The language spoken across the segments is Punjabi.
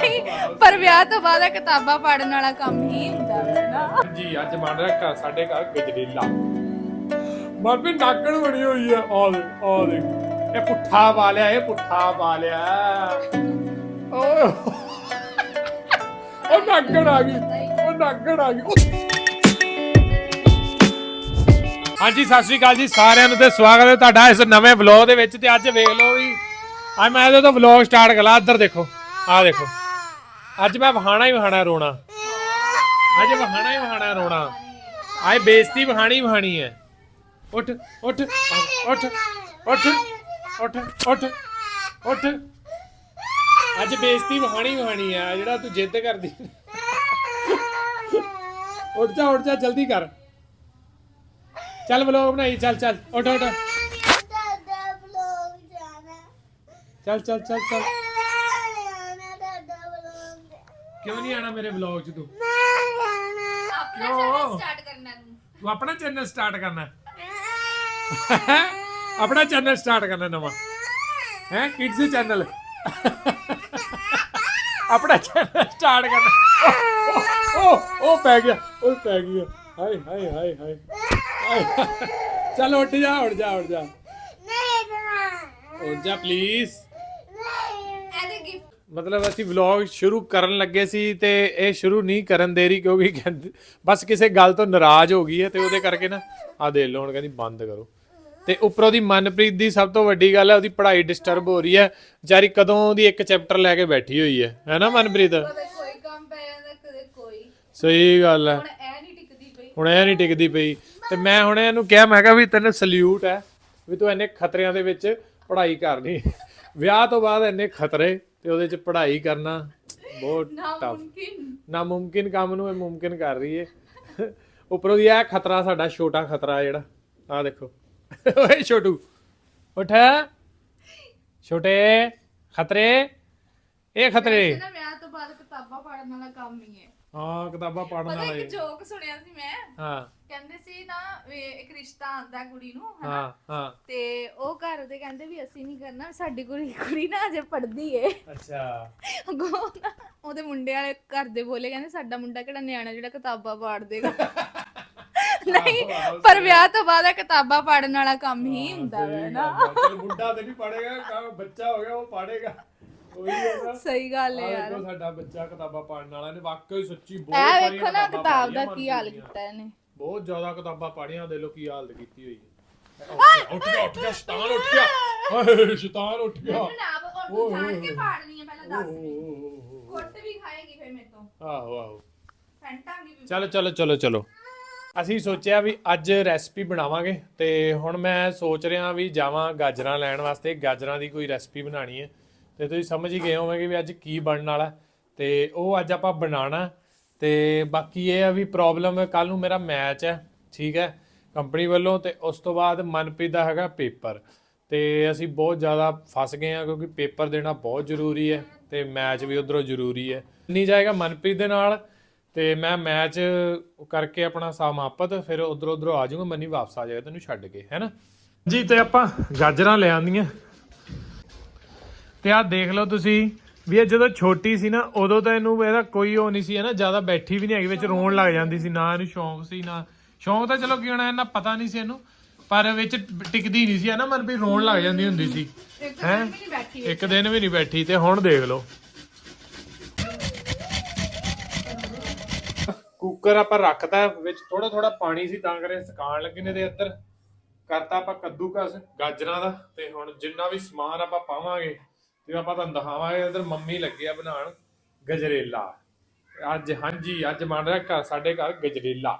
ਨਹੀਂ, ਪਰ ਵਿਆਹ ਤੋਂ ਬਾਅਦ ਇਹ ਕਿਤਾਬਾਂ ਪੜਨ ਵਾਲਾ ਕੰਮ ਹੀ ਹੁੰਦਾ ਹੈ ਨਾ। ਜੀ, ਅੱਜ ਬਣ ਰਿਹਾ ਘਰ, ਸਾਡੇ ਘਰ ਗਜਰੇਲਾ। ਮਰਪੀ ਨਾਕਣ ਬਣੀ ਹੋਈ ਹੈ ਆ ਦੇ ਆ ਦੇ ਇਹ ਪੁੱਠਾ ਵਾਲਿਆ, ਇਹ ਪੁੱਠਾ ਵਾਲਿਆ। ਓਏ। ਉਹ ਨਾਕਣ ਆ ਗਈ, ਉਹ ਨਾਕਣ ਆ ਗਈ। ਉਹ- ਹਾਂਜੀ, ਸਤਿ ਸ਼੍ਰੀ ਅਕਾਲ ਜੀ, ਸਾਰਿਆਂ ਨੂੰ ਤੇ ਸਵਾਗਤ ਹੈ ਤੁਹਾਡਾ ਇਸ ਨਵੇਂ ਵਲੌਗ ਦੇ ਵਿੱਚ। ਤੇ ਅੱਜ ਵੇਖ ਲਓ ਵੀ, ਅੱਜ ਮੈਂ ਇਹਦੇ ਤੋਂ ਵਲੌਗ ਸਟਾਰਟ ਕਰਾਂ, ਇੱਧਰ ਦੇਖੋ, ਆਹ ਦੇਖੋ। ਅੱਜ ਮੈਂ ਵਹਾਣਾ ਹੀ ਵਹਾਣਾ ਰੋਣਾ। ਅੱਜ ਵਹਾਣਾ ਹੀ ਵਹਾਣਾ ਰੋਣਾ। ਅੱਜ ਬੇਇੱਜ਼ਤੀ ਵਹਾਣੀ ਵਹਾਣੀ ਹੈ। ਉੱਠ ਉੱਠ ਉੱਠ ਉੱਠ ਉੱਠ ਉੱਠ ਉੱਠ। ਅੱਜ ਬੇਇੱਜ਼ਤੀ ਵਹਾਣੀ ਵਹਾਣੀ ਹੈ। ਜਿਹੜਾ ਤੂੰ ਜਿੱਦ ਕਰਦੀ। ਉੱਠ ਜਾ ਉੱਠ ਜਾ, ਜਲਦੀ ਕਰ। ਚੱਲ ਵਲੋਗ ਬਣਾਈ, ਚੱਲ ਚੱਲ। ਉੱਠ ਉੱਠ। ਚੱਲ ਚੱਲ ਚੱਲ ਚੱਲ ਮੈਂ ਜਾਣਾ ਦਾਦਾ ਬਲੌਗ ਕਿਉਂ ਨਹੀਂ ਆਣਾ ਮੇਰੇ ਵਲੌਗ 'ਚ ਤੂੰ? ਆਪਣਾ ਚੈਨਲ ਸਟਾਰਟ ਕਰਨਾ ਨੂੰ ਤੂੰ ਆਪਣਾ ਚੈਨਲ ਸਟਾਰਟ ਕਰਨਾ। ਹੈ ਆਪਣਾ ਚੈਨਲ ਸਟਾਰਟ ਕਰਨਾ ਨਵਾਂ। ਹੈ ਕਿਡਸ ਚੈਨਲ ਆਪਣਾ ਚੈਨਲ ਸਟਾਰਟ ਕਰਨਾ। ਉਹ ਉਹ ਪੈ ਗਿਆ ਉਹ ਪੈ ਗਿਆ। ਹਾਏ ਹਾਏ ਹਾਏ ਹਾਏ। ਹਾਏ। ਚੱਲ ਉੱਠ ਜਾ ਉੱਠ ਜਾ ਉੱਠ ਜਾ। ਉੱਠ ਜਾ ਪਲੀਜ਼ ਮਤਲਬ ਅਸੀਂ ਵਲੌਗ ਸ਼ੁਰੂ ਕਰਨ ਲੱਗੇ ਸੀ ਤੇ ਇਹ ਸ਼ੁਰੂ ਨਹੀਂ ਕਰਨ ਦੇ ਰਹੀ ਕਿਉਂਕਿ ਕਹਿੰਦੇ ਬਸ ਕਿਸੇ ਗੱਲ ਤੋਂ ਨਾਰਾਜ਼ ਹੋ ਗਈ ਹੈ ਤੇ ਉਹਦੇ ਕਰਕੇ ਨਾ ਆ ਦੇ ਲਓ ਹੁਣ ਕਹਿੰਦੀ ਬੰਦ ਕਰੋ। ਤੇ ਉੱਪਰੋਂ ਦੀ ਮਨਪ੍ਰੀਤ ਦੀ ਸਭ ਤੋਂ ਵੱਡੀ ਗੱਲ ਹੈ ਉਹਦੀ ਪੜ੍ਹਾਈ ਡਿਸਟਰਬ ਹੋ ਰਹੀ ਹੈ। ਵਿਚਾਰੀ ਕਦੋਂ ਦੀ ਇੱਕ ਚੈਪਟਰ ਲੈ ਕੇ ਬੈਠੀ ਹੋਈ ਹੈ। ਹੈ ਨਾ ਮਨਪ੍ਰੀਤ? ਕਦੇ ਕੋਈ ਕੰਮ ਪੈ ਜਾਂਦਾ ਕਦੇ ਕੋਈ। ਸਹੀ ਗੱਲ ਹੈ। ਹੁਣ ਇਹ ਨਹੀਂ ਟਿਕਦੀ ਪਈ। ਹੁਣ ਇਹ ਨਹੀਂ ਟਿਕਦੀ ਪਈ। ਤੇ ਮੈਂ ਹੁਣ ਇਹਨੂੰ ਕਿਹਾ ਮੈਂ ਕਿਹਾ ਵੀ ਤੈਨੂੰ ਸਲੂਟ ਹੈ ਵੀ ਤੂੰ ਇੰਨੇ ਖਤਰਿਆਂ ਦੇ ਵਿੱਚ ਪੜ੍ਹਾਈ ਕਰਨੀ। ਵਿਆਹ ਤੋਂ ਬਾਅਦ ਇੰਨੇ ਖਤਰੇ। ਤੇ ਉਹਦੇ 'ਚ ਪੜ੍ਹਾਈ ਕਰਨਾ ਬਹੁਤ ਨਾ ਟਫ ਮੁਮਕਿਨ। ਨਾਮੁਮਕਿਨ ਕੰਮ ਨੂੰ ਇਹ ਮੁਮਕਿਨ ਕਰ ਰਹੀ ਏ। ਉੱਪਰੋਂ ਦੀ ਇਹ ਖਤਰਾ ਸਾਡਾ ਛੋਟਾ ਖਤਰਾ ਜਿਹੜਾ ਆ ਦੇਖੋ। ਓਏ ਛੋਟੂ ਉੱਠ। ਛੋਟੇ ਖਤਰੇ। ਇਹ ਖਤਰੇ। ਨਾ ਵਿਆਹ ਤੋਂ ਬਾਅਦ ਕਿਤਾਬਾਂ ਪੜ੍ਹਨ ਵਾਲਾ ਕੰਮ ਹੀ ਹੈ ਹਾਂ ਕਿਤਾਬਾਂ ਪੜ੍ਹਨ ਪਤਾ ਵਾਲੇ। ਇੱਕ ਜੋਕ ਸੁਣਿਆ ਸੀ ਮੈਂ। ਹਾਂ। ਕਹਿੰਦੇ ਸੀ ਨਾ ਵੀ ਇੱਕ ਰਿਸ਼ਤਾ ਆਂਦਾ ਕੁੜੀ ਨੂੰ ਹਨਾ? ਹਾਂ ਹਾਂ। ਤੇ ਉਹ ਘਰ ਦੇ ਕਹਿੰਦੇ ਵੀ ਅਸੀਂ ਨਹੀਂ ਕਰਨਾ ਸਾਡੀ ਕੁੜੀ ਕੁੜੀ ਨਾ ਅਜੇ ਪੜਦੀ ਏ। ਅੱਛਾ। ਅੱਗੋਂ ਨਾ ਉਹਦੇ ਮੁੰਡੇ ਵਾਲੇ ਘਰ ਦੇ ਬੋਲੇ ਕਹਿੰਦੇ ਸਾਡਾ ਮੁੰਡਾ ਕਿਹੜਾ ਨਿਆਣਾ ਜਿਹੜਾ ਕਿਤਾਬਾਂ ਪੜ੍ਹ ਦੇਗਾ। ਨਹੀਂ ਪਰ ਵਿਆਹ ਤੋਂ ਬਾਅਦ ਇਹ ਕਿਤਾਬਾਂ ਪੜ੍ਹਨ ਵਾਲਾ ਕੰਮ ਹੀ ਹੁੰਦਾ ਹੈ ਨਾ। ਚਲ ਮੁੰਡਾ ਤੇ ਨਹੀਂ ਪੜੇਗਾ ਬੱਚਾ ਹੋ ਗਿਆ ਉਹ ਪੜੇਗਾ। ਉਹੀ ਹੈ ਨਾ। ਸਹੀ ਗੱਲ ਹੈ ਆਹ ਯਾਰ। ਦੇਖੋ ਸਾਡਾ ਬੱਚਾ ਕਿਤਾਬਾਂ ਪੜ੍ਹਨ ਵਾਲਾ ਨੇ ਵਾਕਈ ਸੱਚੀ ਬਹੁਤ ਇਹ ਸਾਰੀਆਂ ਵੇਖੋ ਨਾ ਕਿਤਾਬਾਂ ਕਿਤਾਬ ਦਾ ਪੜ੍ਹੀਆਂ ਕੀ ਹਾਲ ਦੀਆਂ। ਕੀਤਾ ਇਹਨੇ। ਬਹੁਤ ਜ਼ਿਆਦਾ ਕਿਤਾਬਾਂ ਪੜ੍ਹੀਆਂ ਦੇ ਲੋ ਕੀ ਹਾਲਤ ਕੀਤੀ ਹੋਈ ਹੈ। ਉੱਠ ਗਿਆ ਉੱਠ ਗਿਆ ਸ਼ੈਤਾਨ ਉੱਠ ਗਿਆ। ਹਾਏ ਸ਼ੈਤਾਨ ਉੱਠ ਗਿਆ। ਨਾ ਉਹ ਜਾਣ ਕੇ ਪਾੜਨੀ ਹੈ ਪਹਿਲਾਂ ਦੱਸ। ਵੀ ਕੁੱਟ ਵੀ ਖਾਏਗੀ ਫਿਰ ਮੇਰੇ ਤੋਂ। ਆਹੋ ਆਹੋ। ਫੈਂਟਾਂਗੀ ਵੀ ਚਲੋ ਚਲੋ ਚਲੋ ਚਲੋ। ਅਸੀਂ ਸੋਚਿਆ ਵੀ ਅੱਜ ਰੈਸਪੀ ਬਣਾਵਾਂਗੇ ਤੇ ਹੁਣ ਮੈਂ ਸੋਚ ਰਿਹਾ ਵੀ ਜਾਵਾਂ ਗਾਜਰਾਂ ਲੈਣ ਵਾਸਤੇ। ਗਾਜਰਾਂ ਦੀ ਕੋਈ ਰੈਸਪੀ ਬਣਾਣੀ ਹੈ। ਤੇ ਤੁਸੀਂ ਸਮਝ ਹੀ ਗਏ ਹੋਵੋਗੇ ਵੀ ਅੱਜ ਕੀ ਬਣਨ ਵਾਲਾ ਤੇ ਉਹ ਅੱਜ ਆਪਾਂ ਬਣਾਣਾ ਤੇ ਬਾਕੀ ਇਹ ਆ ਵੀ ਪ੍ਰੋਬਲਮ ਕੱਲ ਨੂੰ ਮੇਰਾ ਮੈਚ ਹੈ, ਠੀਕ ਹੈ ਕੰਪਨੀ ਵੱਲੋਂ ਤੇ ਉਸ ਤੋਂ ਬਾਅਦ ਮਨਪ੍ਰੀਤ ਦਾ ਹੈਗਾ ਪੇਪਰ ਤੇ ਅਸੀਂ ਬਹੁਤ ਜ਼ਿਆਦਾ ਫਸ ਗਏ ਆ ਕਿਉਂਕਿ ਪੇਪਰ ਦੇਣਾ ਬਹੁਤ ਜ਼ਰੂਰੀ ਹੈ ਤੇ ਮੈਚ ਵੀ ਉਧਰੋਂ ਜ਼ਰੂਰੀ ਹੈ। ਨਹੀਂ ਜਾਏਗਾ ਮਨਪ੍ਰੀਤ ਦੇ ਨਾਲ ਤੇ ਮੈਂ ਮੈਚ ਕਰਕੇ ਆਪਣਾ ਸਮਾਪਤ ਫਿਰ ਉਧਰ ਉਧਰੋਂ ਆ ਜਾਊਂਗਾ, ਮੰਨੀ ਵਾਪਸ ਆ ਜਾਏਗਾ, ਤੈਨੂੰ ਛੱਡ ਕੇ ਹੈਨਾ ਜੀ, ਤੇ ਆਪਾਂ ਗਾਜਰਾਂ ਲੈ ਆਂਦੀਆਂ ਤੇ ਆਹ ਦੇਖ ਲਓ ਤੁਸੀਂ ਵੀ ਇਹ ਜਦੋਂ ਛੋਟੀ ਸੀ ਨਾ ਉਦੋਂ ਤਾਂ ਇਹਨੂੰ ਇਹਦਾ ਕੋਈ ਉਹ ਨਹੀਂ ਸੀ ਹੈ ਨਾ ਜ਼ਿਆਦਾ ਬੈਠੀ ਵੀ ਨਹੀਂ ਹੈਗੀ ਵਿੱਚ ਰੋਣ ਲੱਗ ਜਾਂਦੀ ਸੀ ਨਾ ਇਹਨੂੰ ਸ਼ੌਂਕ ਸੀ ਨਾ ਸ਼ੌਂਕ ਤਾਂ ਚਲੋ ਕੀ ਹੋਣਾ ਇਹਨਾਂ ਪਤਾ ਨਹੀਂ ਸੀ ਇਹਨੂੰ ਪਰ ਵਿੱਚ ਟਿਕਦੀ ਨਹੀਂ ਸੀ ਹੈ ਨਾ ਮਨ ਵੀ ਰੋਣ ਲੱਗ ਜਾਂਦੀ ਹੁੰਦੀ ਸੀ ਹੈਂ? ਇੱਕ ਦਿਨ ਵੀ ਨਹੀਂ ਬੈਠੀ ਤੇ ਹੁਣ ਦੇਖ ਲਓ। ਕੁੱਕਰ ਆਪਾਂ ਰੱਖਤਾ ਵਿੱਚ ਥੋੜਾ ਥੋੜਾ ਪਾਣੀ ਸੀ ਤਾਂ ਕਰੇ ਸੁਕਾਣ ਲੱਗੇ ਨੇ ਦੇ ਅੰਦਰ। ਕਰਤਾ ਆਪਾਂ ਕੱਦੂਕਸ ਗਾਜਰਾਂ ਦਾ ਤੇ ਹੁਣ ਜਿੰਨਾ ਵੀ ਸਮਾਨ ਆਪਾਂ ਪਾਵਾਂਗੇ ਤੇ ਆਪਾਂ ਤੁਹਾਨੂੰ ਦਿਖਾਵਾਂਗੇ ਇਧਰ ਮੰਮੀ ਲੱਗੇ ਆ ਬਣਾਉਣ ਗਜਰੇਲਾ। ਅੱਜ ਹਾਂਜੀ ਅੱਜ ਬਣ ਰਿਹਾ ਘਰ ਸਾਡੇ ਘਰ ਗਜਰੇਲਾ।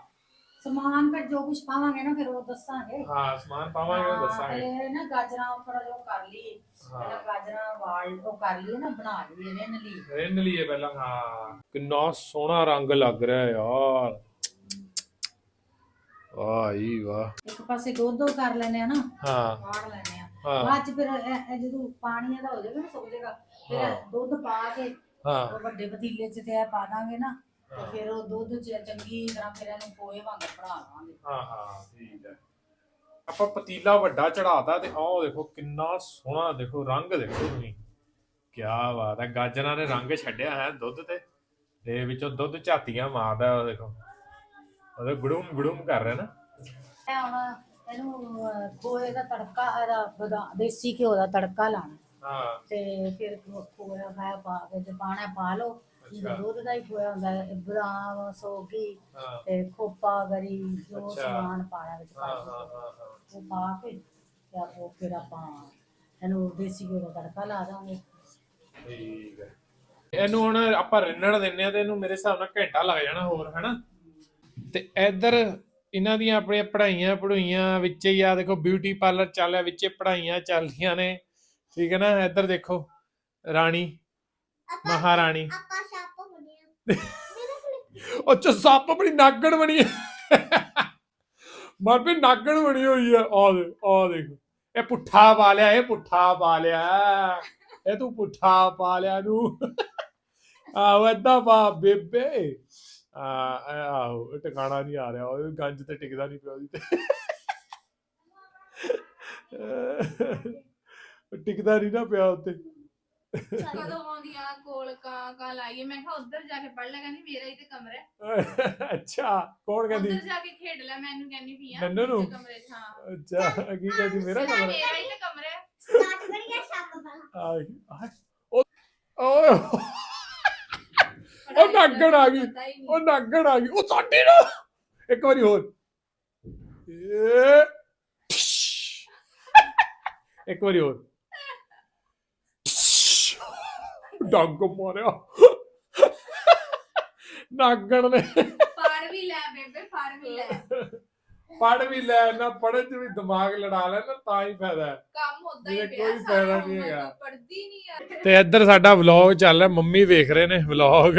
ਸਮਾਨ ਫਿਰ ਜੋ ਕੁਝ ਪਾਵਾਂਗੇ ਨਾ ਫਿਰ ਉਹ ਦੱਸਾਂਗੇ। ਹਾਂ ਸਮਾਨ ਪਾਵਾਂਗੇ ਉਹ ਹਾਂ, ਦੱਸਾਂਗੇ। ਪਹਿਲੇ ਨਾ ਗਾਜਰਾਂ ਥੋੜਾ ਜਿਹਾ ਕਰ ਲਈ ਹਾਂ। ਪਹਿਲਾਂ ਗਾਜਰਾਂ ਵਾਲ ਉਹ ਕਰ ਲਈ ਨਾ ਬਣਾ ਲਈ ਰਿੰਨ ਲਈ ਰਿੰਨ ਲਈਏ ਪਹਿਲਾਂ ਹਾਂ। ਕਿੰਨਾ ਸੋਹਣਾ ਰੰਗ ਲੱਗ ਰਿਹਾ ਯਾਰ। ਵਾਹ ਜੀ ਵਾਹ। ਇੱਕ ਪਾਸੇ ਦੁੱਧ ਉਹ ਕਰ ਲੈਨੇ ਆ ਨਾ। ਹਾਂ। ਕਾੜ ਲੈਨੇ ਹਾਂ। ਬਾਅਦ ਚ ਫਿਰ ਇਹ- ਇਹ ਜਦੋਂ ਪਾਣੀ ਇਹਦਾ ਹੋ ਜਾਏਗਾ ਨਾ ਸੁੱਕ ਜਾਏਗਾ ਫਿਰ ਹਾਂ। ਦੁੱਧ ਪਾ ਕੇ ਹਾਂ। ਉਹ ਵੱਡੇ ਪਤੀਲੇ ਚ ਤੇ ਇਹ ਪਾ ਦਾਂਗੇ ਨਾ ਤੇ ਫਿਰ ਉਹ ਦੁੱਧ ਚ ਚੰਗੀ ਤਰ੍ਹਾਂ ਫਿਰ ਇਹਨੂੰ ਪੋਏ ਵਾਂਗ ਬਣਾ ਲਾਂਗੇ। ਹਾਂ ਹਾਂ ਠੀਕ ਹੈ। ਆਪਾਂ ਪਤੀਲਾ ਵੱਡਾ ਚੜਾਤਾ ਤੇ ਆਹ ਦੇਖੋ ਕਿੰਨਾ ਸੋਹਣਾ ਦੇਖੋ ਰੰਗ ਦੇਖੋ ਤੁਸੀਂ। ਕੀ ਬਾਤ ਹੈ ਗਾਜਰਾਂ ਨੇ ਰੰਗ ਛੱਡਿਆ ਹੈ ਦੁੱਧ ਤੇ ਤੇ ਵਿੱਚੋਂ ਦੁੱਧ ਝਾਤੀਆਂ ਮਾਰਦਾ ਉਹ ਦੇਖੋ। ਉਹਦੇ ਗੜੂਮ ਗੜੂਮ ਕਰ ਰਿਹਾ ਨਾ। ਇਹ ਹੁਣ ਇਹਨੂੰ ਅਹ, ਖੋਏ ਦਾ ਤੜਕਾ ਇਹਦਾ ਦੇਸੀ ਘਿਓ ਦਾ ਤੜਕਾ ਲਾਣਾ ਹਾਂ। ਤੇ ਫਿਰ ਖੋ- ਖੋਇਆ ਪਾ ਕੇ ਜੇ ਪਾਣਾ ਪਾ ਲਓ। ਅੱਛਾ। ਦੁੱਧ ਦਾ ਹੀ ਖੋਇਆ ਹੁੰਦਾ ਹੈ, ਬਦਾਮ ਸੋਗੀ ਹਾਂ। ਤੇ ਖੋਪਾ ਗਰੀ ਜੋ ਅੱਛਾ। ਸਮਾਨ ਪਾਣਾ ਵਿੱਚ ਹਾਂ ਪਾ ਹਾਂ ਕੇ। ਹਾਂ ਹਾਂ ਉਹ ਪਾ ਕੇ ਤੇ ਆਪੋ ਫਿਰ ਆਪਾਂ ਇਹਨੂੰ ਦੇਸੀ ਘਿਓ ਦਾ ਤੜਕਾ ਲਾ ਦਾਂਗੇ। ਠੀਕ ਹੈ। ਇਹਨੂੰ ਹੁਣ ਆਪਾਂ ਰਿੰਨਣ ਦਿੰਨੇ ਆ ਤੇ ਇਹਨੂੰ ਮੇਰੇ ਹਿਸਾਬ ਨਾਲ ਘੰਟਾ ਲੱਗ ਜਾਣਾ ਹੋਰ ਹੈਨਾ? ਤੇ ਇੱਧਰ ਇਹਨਾਂ ਦੀਆਂ ਆਪਣੀਆਂ ਪੜ੍ਹਾਈਆਂ ਪੜ੍ਹਾਈਆਂ ਵਿੱਚ ਹੀ ਆ ਦੇਖੋ ਬਿਊਟੀ ਪਾਰਲਰ ਚੱਲਿਆ ਵਿੱਚੇ ਪੜ੍ਹਾਈਆਂ ਚੱਲਦੀਆਂ ਨੇ। ਠੀਕ ਹੈ ਨਾ ਇੱਧਰ ਦੇਖੋ ਰਾਣੀ ਮਹਾਰਾਣੀ। ਆਪਾਂ ਸ਼ਾਪ ਉਹ ਚ ਸੱਪ ਬੜੀ ਨਾਗਣ ਬਣੀ ਹੈ। ਮਰ ਵੀ ਨਾਗਣ ਬਣੀ ਹੋਈ ਹੈ। ਆ ਦੇ ਆ ਦੇਖ। ਇਹ ਪੁੱਠਾ ਪਾ ਲਿਆ ਇਹ ਪੁੱਠਾ ਪਾ ਲਿਆ ਇਹ ਤੂੰ ਪੁੱਠਾ ਪਾ ਲਿਆ ਨੂੰ। ਆਹ ਏਦਾਂ ਪਾ ਬੇਬੇ। ਆ ਆਹੋ ਟਿਕਾਣਾ ਨਹੀਂ ਆ ਰਿਹਾ ਉਹ ਗੰਜ ਤੇ ਟਿਕਦਾ ਨਹੀਂ ਪਿਆ ਉਹਦੀ ਤੇ। ਟਿਕਦਾ ਨਹੀਂ ਨਾ ਪਿਆ ਉੱਤੇ ਕਦੋਂ ਆਉਂਦੀਆਂ ਕੋਲ ਕਾਂ ਕਾਂ ਲਾਈਏ ਮੈਂ ਕਿਹਾ ਉੱਧਰ ਜਾ ਕੇ ਪੜ ਲੈ ਕਹਿੰਦੀ ਮੇਰਾ ਹੀ ਤੇ ਕਮਰਾ ਹੈ। ਅੱਛਾ ਕੌਣ ਕਹਿੰਦੀ? ਉੱਧਰ ਜਾ ਕੇ ਖੇਡ ਲੈ ਮੈਨੂੰ ਕਹਿੰਦੀ ਪਈ ਆ ਨੰਨੂ ਨੂੰ? ਦੂਜੇ ਕਮਰੇ 'ਚ ਹਾਂ। ਅੱਛਾ ਕੀ ਕਹਿੰਦੀ ਮੇਰਾ ਕਮਰਾ? ਮੇਰਾ ਹੀ ਤੇ ਕਮਰਾ ਹੈ। ਸਟਾਰਟ ਕਰੀਏ ਆਏ ਆਏ, ਉਹ ਓਏ ਉਹ ਨਾਗਣ ਆ ਗਈ। ਉਹ ਨਾਗਣ ਆ ਗਈ। ਉਹ ਸਾਡੀ ਨਾ। ਇੱਕ ਵਾਰੀ ਹੋਰ। ਏ, ਇੱਕ ਵਾਰੀ ਹੋਰ। ਡੰਗ ਮਾਰਿਆ। ਨਾਗਣ ਨੇ। ਫੜ ਵੀ ਲੈ ਬੇਬੇ ਫੜ ਵੀ ਲੈ। ਪੜ ਵੀ ਲੈ ਨਾ ਪੜਨ ਚ ਵੀ ਦਿਮਾਗ ਲੜਾ ਲੈ ਨਾ ਤਾਂ ਹੀ ਫਾਇਦਾ ਹੈ। ਕੰਮ ਉਦਾਂ ਹੀ ਪਿਆ ਕੋਈ ਫਾਇਦਾ ਨਹੀਂ ਹੈਗਾ। ਪੜਦੀ ਨਹੀਂ ਆ। ਤੇ ਇੱਧਰ ਸਾਡਾ ਵਲੌਗ ਚੱਲ ਰਿਹਾ ਮੰਮੀ ਵੇਖ ਰਹੇ ਨੇ ਵਲੌਗ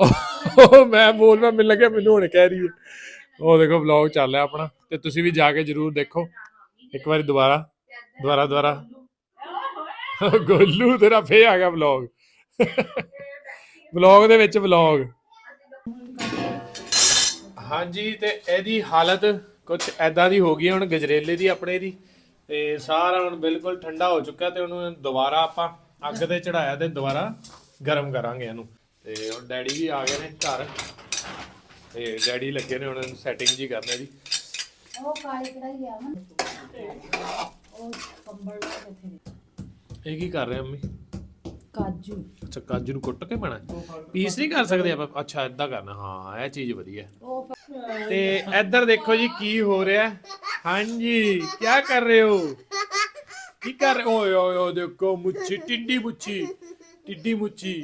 ਉਹ ਮੈਂ ਬੋਲਣਾ ਮੈਨੂੰ ਲੱਗਿਆ ਮੈਨੂੰ ਹੁਣ ਕਹਿ ਰਹੀ ਹੈ। ਉਹ ਦੇਖੋ ਵਲੌਗ ਚੱਲ ਰਿਹਾ ਆਪਣਾ ਤੇ ਤੁਸੀਂ ਵੀ ਜਾ ਕੇ ਜਰੂਰ ਦੇਖੋ। ਇੱਕ ਵਾਰੀ ਦੁਬਾਰਾ ਦੁਬਾਰਾ ਦੁਬਾਰਾ। ਗੋਲੂ ਤੇਰਾ ਫੇ ਆ ਗਿਆ ਵਲੌਗ ਵਲੌਗ ਦੇ ਵਿੱਚ ਵਲੌਗ ਹਾਂਜੀ ਤੇ ਇਹਦੀ ਹਾਲਤ ਕੁਝ ਐਦਾਂ ਦੀ ਹੋ ਗਈ ਹੁਣ ਗਜਰੇਲੇ ਦੀ ਆਪਣੇ ਦੀ ਤੇ ਸਾਰਾ ਹੁਣ ਬਿਲਕੁਲ ਠੰਡਾ ਹੋ ਚੁੱਕਾ ਤੇ ਉਹਨੂੰ ਦੁਬਾਰਾ ਆਪਾਂ ਅੱਗ ਤੇ ਚੜਾਇਆ ਤੇ ਦੁਬਾਰਾ ਗਰਮ ਕਰਾਂਗੇ ਇਹਨੂੰ। ਤੇ ਹੁਣ ਡੈਡੀ ਵੀ ਆ ਗਏ ਨੇ ਘਰ ਤੇ ਡੈਡੀ ਲੱਗੇ ਨੇ ਹੁਣ ਸੈਟਿੰਗ ਜੀ ਕਰਨੇ ਦੀ ਉਹ ਕਾਲੀ ਕੜਾਈ ਆ ਨਾ। ਉਹ ਕੰਬਲ ਦੇ। ਇਹ ਕੀ ਕਰ ਰਹੇ ਮੰਮੀ? ਕਾਜੂ। ਅੱਛਾ ਕਾਜੂ ਨੂੰ ਕੁੱਟ ਕੇ ਪਾਣਾ ਪੀਸ ਨਹੀਂ ਕਰ ਸਕਦੇ ਆਪਾਂ? ਅੱਛਾ ਏਦਾਂ ਕਰਨਾ। ਹਾਂ ਇਹ ਚੀਜ਼ ਵਧੀਆ। ਉਹ ਤੇ ਇੱਧਰ ਦੇਖੋ ਜੀ ਕੀ ਹੋ ਰਿਹਾ। ਹਾਂਜੀ ਕੀ ਕਰ ਰਹੇ ਹੋ? ਕੀ ਕਰ ਰਹੇ ਓਏ ਓਏ ਓਏ ਦੇਖੋ ਮੁੱਛੀ ਟਿੱਡੀ ਮੁੱਛੀ ਟਿੱਡੀ ਮੁੱਛੀ।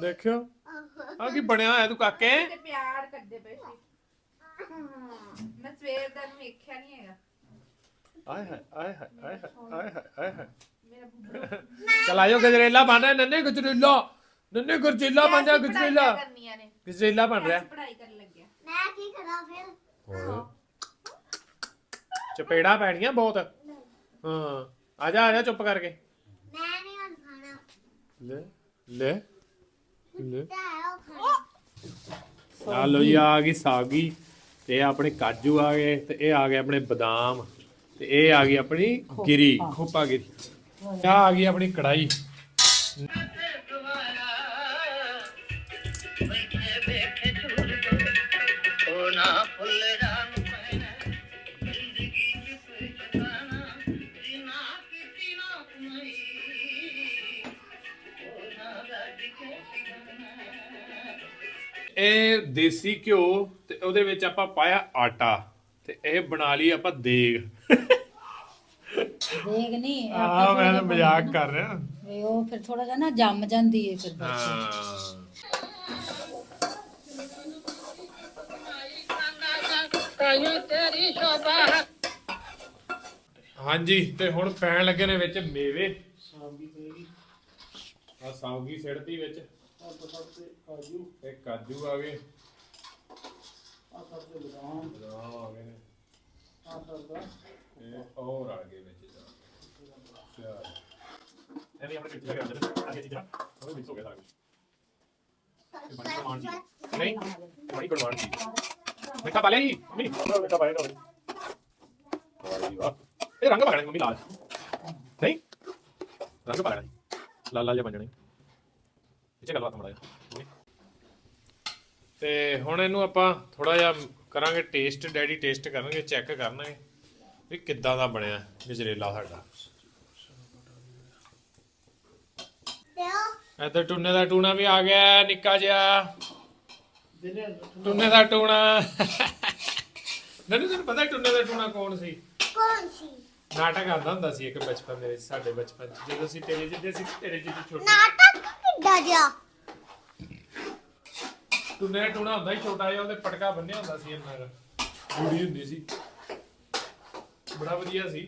ਦੇਖਿਓ। ਆ ਕੀ ਬਣਿਆ ਹੋਇਆ ਤੂੰ ਕਾਕੇ? ਤੇ ਪਿਆਰ ਕਰਦੇ ਪਏ ਸੀ। ਮੈਂ ਸਵੇਰ ਦਾ ਨੂੰ ਵੇਖਿਆ ਨਹੀਂ ਹੈਗਾ। ਆਏ ਹਾਏ ਆਏ ਹਾਏ ਆਏ ਹਾਏ ਆਏ ਹਾਏ ਆਏ ਹਾਏ। ਮੇਰਾ ਬੁੱਢਾ। ਚਲ ਆਇਓ ਗਜਰੇਲਾ ਬਣ ਨੰਨੇ ਗਜਰੇਲਾ। ਨੰਨੇ ਗਜਰੇਲਾ ਬਣ ਜਾ ਗਜਰੇਲਾ ਕਰਨੀਆਂ ਨੇ। ਗਜਰੇਲਾ ਬਣ ਰਿਹਾ। ਅਸੀਂ ਪੜ੍ਹਾਈ ਕਰਨ ਲੱਗਿਆ। ਮੈਂ ਕੀ ਕਰਾਂ ਫਿਰ? ਚਪੇੜਾ ਪੈਣੀਆਂ ਬਹੁਤ। ਹਾਂ ਆ ਜਾ ਆ ਜਾ ਚੁੱਪ ਕਰਕੇ। ਮੈਂ ਨਹੀਂ ਹੁਣ ਖਾਣਾ। ਲੈ ਲੈ ਲੈ। ਤਾਂ ਹੈ ਉਹ ਖਾਣਾ ਆ ਲੋ ਜੀ ਆ ਗਈ ਸਾਗੀ ਤੇ ਇਹ ਆਪਣੇ ਕਾਜੂ ਆ ਗਏ ਤੇ ਇਹ ਆ ਗਏ ਆਪਣੇ ਬਦਾਮ ਤੇ ਇਹ ਆ ਗਈ ਆਪਣੀ ਗਿਰੀ ਖੋਪਾ ਗਿਰੀ ਆ ਆ ਗਈ ਆਪਣੀ ਕੜਾਈ ਇਹ ਦੇਸੀ ਘਿਓ ਤੇ ਉਹਦੇ ਵਿੱਚ ਆਪਾਂ ਪਾਇਆ ਆਟਾ ਤੇ ਇਹ ਬਣਾ ਲਈ ਆਪਾਂ ਦੇਗ। ਦੇਖ ਨਹੀਂ ਆ ਮੈਂ ਤਾਂ ਮਜ਼ਾਕ ਕਰ ਰਿਹਾ। ਇਹ ਉਹ ਫਿਰ ਥੋੜਾ ਜਿਹਾ ਨਾ ਜੰਮ ਜਾਂਦੀ ਹੈ ਫਿਰ ਹਾਂਜੀ ਤੇ ਹੁਣ ਪੈਣ ਲੱਗੇ ਨੇ ਵਿੱਚ ਮੇਵੇ। ਸਾਗੀ ਪਏਗੀ। ਆ ਸਾਗੀ ਸਿੜਤੀ ਵਿੱਚ। ਕਾਜੂ ਤੇ ਕਾਜੂ। ਆ ਗਏ। ਆ ਸਭ ਬਦਾਮ। ਆ ਗਏ ਨੇ। ਇਹ ਹੋਰ ਆ ਗਏ ਵਿੱਚ ਚਲ ਐਵੇਂ ਆਪਣੇ ਵਿੱਚ ਲਗਾ ਦਿੰਦੇ ਅੱਗੇ ਚੀਜ਼ਾਂ। ਉਹ ਮਿਕਸ ਹੋ ਗਿਆ ਸਾਰਾ ਕੁਝ ਬੜੀ ਕਮਾਂਡ ਜੀ ਨਹੀਂ ਬੜੀ ਕਮਾਂਡ ਜੀ ਮਿੱਠਾ ਪਾ ਲਿਆ ਜੀ। ਮੰਮੀ ਮਿੱਠਾ ਪਾਇਆ ਨਾ ਵਾਹ ਜੀ ਵਾਹ। ਇਹ ਰੰਗ ਪਕੜਿਆ ਮੰਮੀ ਲਾਲ। ਨਹੀਂ ਰੰਗ ਪਾ ਲੈਣਾ ਲਾਲ ਜਿਹਾ ਬਣ ਜਾਣਾ। ਪਿੱਛੇ ਕਰ ਲਾ ਮੜਾ ਤੇ ਹੁਣ ਇਹਨੂੰ ਆਪਾਂ ਥੋੜਾ ਜਿਹਾ ਕਰਾਂਗੇ ਟੇਸਟ ਡੈਡੀ ਟੇਸਟ ਕਰਨਗੇ ਚੈੱਕ ਕਰਨਗੇ ਵੀ ਕਿੱਦਾਂ ਦਾ ਬਣਿਆ ਗਜਰੇਲਾ ਸਾਡਾ। ਇੱਧਰ ਟੂਨੇ ਦਾ ਟੂਣਾ ਵੀ ਆ ਗਿਆ ਨਿੱਕਾ ਜਿਹਾ। ਟੂਨੇ ਦਾ ਟੂਣਾ। ਨਹੀਂ ਤੈਨੂੰ ਪਤਾ ਟੂਨੇ ਦਾ ਟੂਣਾ ਕੌਣ ਸੀ? ਕੌਣ ਸੀ? ਨਾਟਕ ਆਉਂਦਾ ਹੁੰਦਾ ਸੀ ਇੱਕ ਬਚਪਨ ਦੇ ਵਿੱਚ ਸਾਡੇ ਬਚਪਨ ਚ ਜਦੋਂ ਅਸੀਂ ਤੇਰੇ ਜਿੱਦੇ ਸੀ ਤੇਰੇ ਜਿੱਦੇ ਛੋਟੇ ਨਾਟਕ ਕਿੱਦਾਂ ਜਿਹਾ ਟੂਨੇ ਦਾ ਟੂਣਾ ਹੁੰਦਾ ਸੀ ਛੋਟਾ ਜਿਹਾ ਉਹਦੇ ਪਟਕਾ ਬੰਨਿਆ ਹੁੰਦਾ ਸੀ ਇੰਨਾ ਕੁ ਗੂੜੀ ਹੁੰਦੀ ਸੀ। ਬੜਾ ਵਧੀਆ ਸੀ।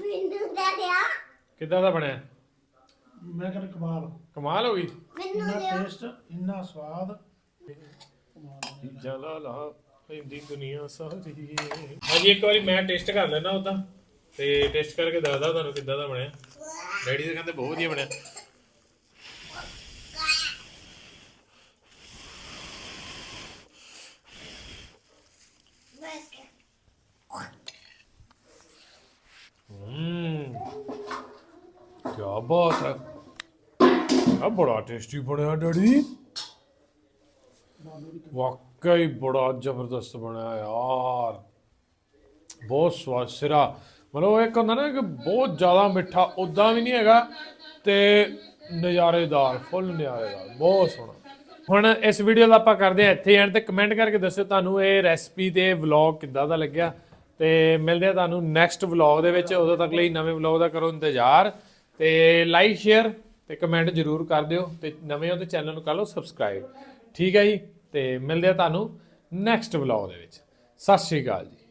ਮੈਨੂੰ ਦਾ ਕਿੱਦਾਂ ਦਾ ਬਣਿਆ? ਮੈਂ ਕਹਿੰਦਾ ਕਮਾਲ। ਕਮਾਲ ਹੋ ਗਈ। ਮੈਨੂੰ ਇੰਨਾ ਟੇਸਟ ਇੰਨਾ ਸਵਾਦ। ਜਲਾਲਾ ਪੈਂਦੀ ਦੁਨੀਆ ਸਾਰੀ। ਹਾਂਜੀ, ਇੱਕ ਵਾਰੀ ਮੈਂ ਟੈਸਟ ਕਰ ਲੈਣਾ ਉਦਾਂ, ਤੇ ਟੈਸਟ ਕਰਕੇ ਦੱਸਦਾ ਤੁਹਾਨੂੰ ਕਿੱਦਾਂ ਦਾ ਬਣਿਆ। ਡੈਡੀ ਦੇ ਕਹਿੰਦੇ ਬਹੁਤ ਵਧੀਆ ਬਣਿਆ। ਹੂੰ ਕੀ ਬਾਤ ਹੈ। ਆ ਬੜਾ ਟੇਸਟੀ ਬਣਿਆ ਡੈਡੀ। ਵਾਕਈ ਬੜਾ ਜ਼ਬਰਦਸਤ ਬਣਿਆ ਯਾਰ। ਬਹੁਤ ਸਵਾਦ ਸਿਰਾ। ਮਤਲਬ ਇੱਕ ਹੁੰਦਾ ਨਾ ਕਿ ਬਹੁਤ ਜ਼ਿਆਦਾ ਮਿੱਠਾ ਉਦਾਂ ਵੀ ਨਹੀਂ ਹੈਗਾ ਤੇ ਨਜ਼ਾਰੇਦਾਰ, ਫੁੱਲ ਨਜ਼ਾਰੇਦਾਰ, ਬਹੁਤ ਸੋਹਣਾ। ਹੁਣ ਇਸ ਵੀਡੀਓ ਦਾ ਆਪਾਂ ਕਰਦੇ ਹਾਂ ਇੱਥੇ ਐਂਡ ਤੇ। ਕਮੈਂਟ ਕਰਕੇ ਦੱਸਿਓ ਤੁਹਾਨੂੰ ਇਹ ਰੈਸਪੀ ਤੇ ਵਲੌਗ ਕਿੱਦਾਂ ਦਾ ਲੱਗਿਆ। ਤੇ ਮਿਲਦੇ ਆ ਤੁਹਾਨੂੰ ਨੈਕਸਟ ਵਲੌਗ ਦੇ ਵਿੱਚ। ਉਦੋਂ ਤੱਕ ਲਈ ਨਵੇਂ ਵਲੌਗ ਦਾ ਕਰੋ ਇੰਤਜ਼ਾਰ। ਤੇ ਲਾਈਕ ਸ਼ੇਅਰ ਤੇ ਕਮੈਂਟ ਜਰੂਰ ਕਰ ਦਿਓ। ਤੇ ਨਵੇਂ ਹੋ ਤੇ ਚੈਨਲ ਨੂੰ ਕਰ ਲਓ ਸਬਸਕ੍ਰਾਈਬ ਠੀਕ ਹੈ ਜੀ? ਤੇ ਮਿਲਦੇ ਆ ਤੁਹਾਨੂੰ ਨੈਕਸਟ ਵਲੌਗ ਦੇ ਵਿੱਚ। ਸਤਿ ਸ਼੍ਰੀ ਅਕਾਲ ਜੀ।